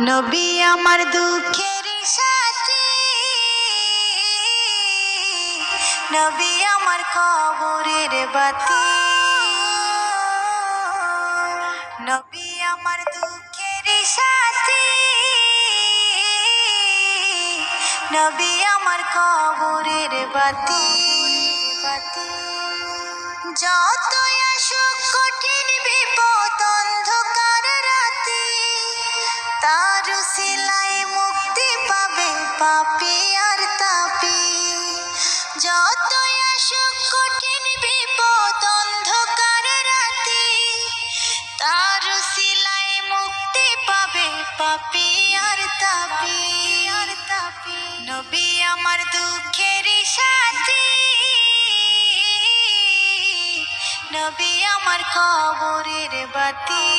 নবী আমার দুঃখের সাথী। নবী আমার কবরের বাতি। নবী আমার দুঃখের সাথী। নবী আমার কবরের বাতি। বাতি যতই আসুক কঠিন তার সিলাই মুক্তি পাবে পাপি আর তাপি। যতই আসুক কঠিন বিপদ, অন্ধকার রাতি তার সিলাই মুক্তি পাবে পাপি আর তাপি। আর তাপি নবী আমার দুঃখের সাথী। নবী আমার কবরের বাতি।